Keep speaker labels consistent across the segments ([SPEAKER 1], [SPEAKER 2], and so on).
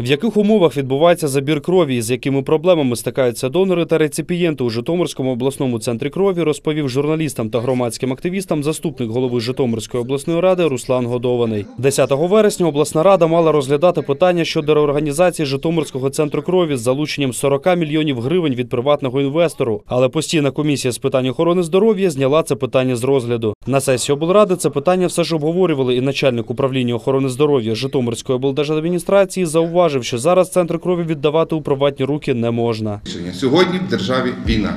[SPEAKER 1] В яких умовах відбувається забір крові і з якими проблемами стикаються донори та реципієнти у Житомирському обласному центрі крові, розповів журналістам та громадським активістам заступник голови Житомирської обласної ради Руслан Годований. 10 вересня обласна рада мала розглядати питання щодо реорганізації Житомирського центру крові з залученням 40 мільйонів гривень від приватного інвестору. Але постійна комісія з питань охорони здоров'я зняла це питання з розгляду. На сесії облради це питання все ж обговорювали, і начальник управління охорони здоров'я Житомирської облдержадміністрації зауважив, що зараз центр крові віддавати у приватні руки не можна.
[SPEAKER 2] Сьогодні в державі війна.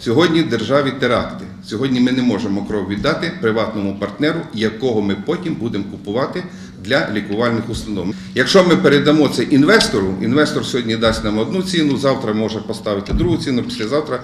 [SPEAKER 2] Сьогодні в державі теракти. Сьогодні ми не можемо кров віддати приватному партнеру, якого ми потім будемо купувати для лікувальних установ. Якщо ми передамо це інвестору, інвестор сьогодні дасть нам одну ціну, завтра може поставити другу ціну, післязавтра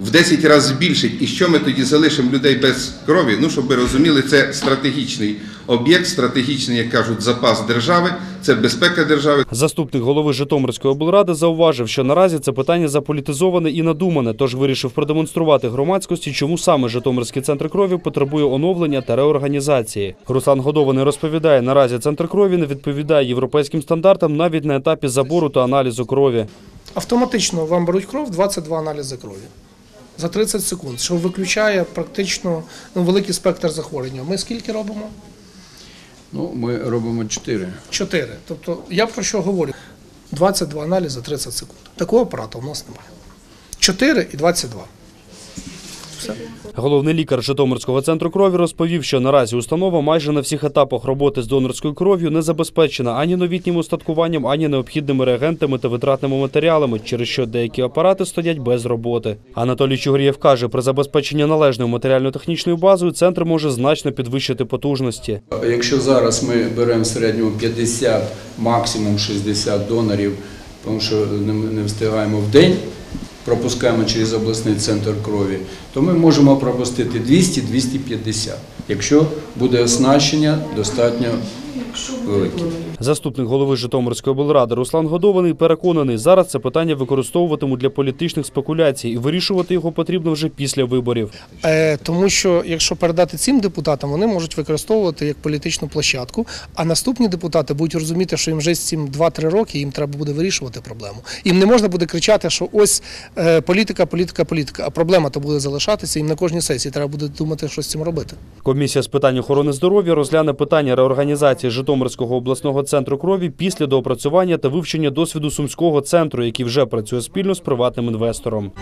[SPEAKER 2] в 10 разів збільшить. І що ми тоді залишимо людей без крові? Ну, щоб ви розуміли, це стратегічний об'єкт, стратегічний, як кажуть, запас держави, це безпека держави.
[SPEAKER 1] Заступник голови Житомирської облради зауважив, що наразі це питання заполітизоване і надумане, тож вирішив продемонструвати громадськості, чому саме Житомирський центр крові потребує оновлення та реорганізації. Руслан Годований розповідає, наразі центр крові не відповідає європейським стандартам навіть на етапі забору та аналізу крові.
[SPEAKER 3] Автоматично вам беруть кров 22 аналізи крові за 30 секунд, що виключає практично ну, великий спектр захворювання. Ми скільки робимо?
[SPEAKER 4] Ну, ми робимо 4.
[SPEAKER 3] 4. Тобто я про що говорю? 22 аналізи 30 секунд. Такого апарату у нас немає. 4 і 22.
[SPEAKER 1] Головний лікар Житомирського центру крові розповів, що наразі установа майже на всіх етапах роботи з донорською кров'ю не забезпечена ані новітнім устаткуванням, ані необхідними реагентами та витратними матеріалами, через що деякі апарати стоять без роботи. Анатолій Чугрієв каже, при забезпеченні належною матеріально-технічною базою центр може значно підвищити потужності.
[SPEAKER 4] Якщо зараз ми беремо в середньому 50, максимум 60 донорів, тому що не, встигаємо в день, пропускаємо через обласний центр крові, то ми можемо пропустити 200-250, якщо буде оснащення достатньо велике.
[SPEAKER 1] Заступник голови Житомирської облради Руслан Годований переконаний, зараз це питання використовуватимуть для політичних спекуляцій і вирішувати його потрібно вже після виборів.
[SPEAKER 3] Е, тому що якщо передати цим депутатам, вони можуть використовувати як політичну площадку, а наступні депутати будуть розуміти, що їм вже з цим 2-3 роки їм треба буде вирішувати проблему. Їм не можна буде кричати, що ось е, політика, політика, політика, а проблема то буде залишатися, їм на кожній сесії треба буде думати, що з цим робити.
[SPEAKER 1] Комісія з питань охорони здоров'я розгляне питання реорганізації Житомирського обласного центру крові після доопрацювання та вивчення досвіду Сумського центру, який вже працює спільно з приватним інвестором.